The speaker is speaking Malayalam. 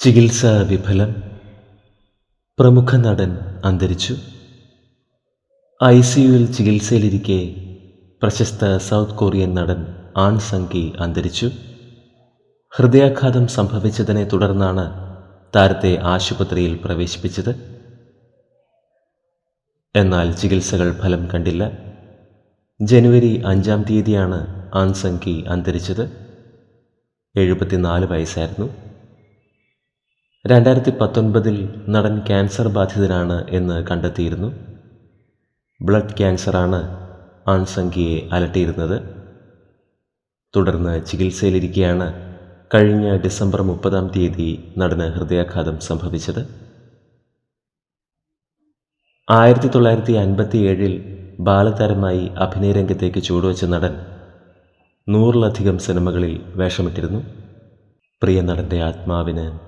ചികിത്സാ വിഫലം പ്രമുഖ നടൻ അന്തരിച്ചു. ഐ സിയുവിൽ ചികിത്സയിലിരിക്കെ പ്രശസ്ത സൗത്ത് കൊറിയൻ നടൻ ആൺ സംഗി അന്തരിച്ചു. ഹൃദയാഘാതം സംഭവിച്ചതിനെ തുടർന്നാണ് താരത്തെ ആശുപത്രിയിൽ പ്രവേശിപ്പിച്ചത്. എന്നാൽ ചികിത്സകൾ ഫലം കണ്ടില്ല. ജനുവരി അഞ്ചാം തീയതിയാണ് ആൺ സംഗി അന്തരിച്ചത്. എഴുപത്തിനാല് വയസ്സായിരുന്നു. രണ്ടായിരത്തി പത്തൊൻപതിൽ നടൻ ക്യാൻസർ ബാധിതനാണ് എന്ന് കണ്ടെത്തിയിരുന്നു. ബ്ലഡ് ക്യാൻസറാണ് ആൺസംഖ്യയെ അലട്ടിയിരുന്നത്. തുടർന്ന് ചികിത്സയിലിരിക്കെയാണ് കഴിഞ്ഞ ഡിസംബർ മുപ്പതാം തീയതി നടന് ഹൃദയാഘാതം സംഭവിച്ചത്. ആയിരത്തി തൊള്ളായിരത്തി അൻപത്തി ഏഴിൽ ബാലതാരമായി അഭിനയരംഗത്തേക്ക് ചൂടുവച്ച നടൻ നൂറിലധികം സിനിമകളിൽ വേഷമിട്ടിരുന്നു. പ്രിയ നടന്റെ ആത്മാവിന്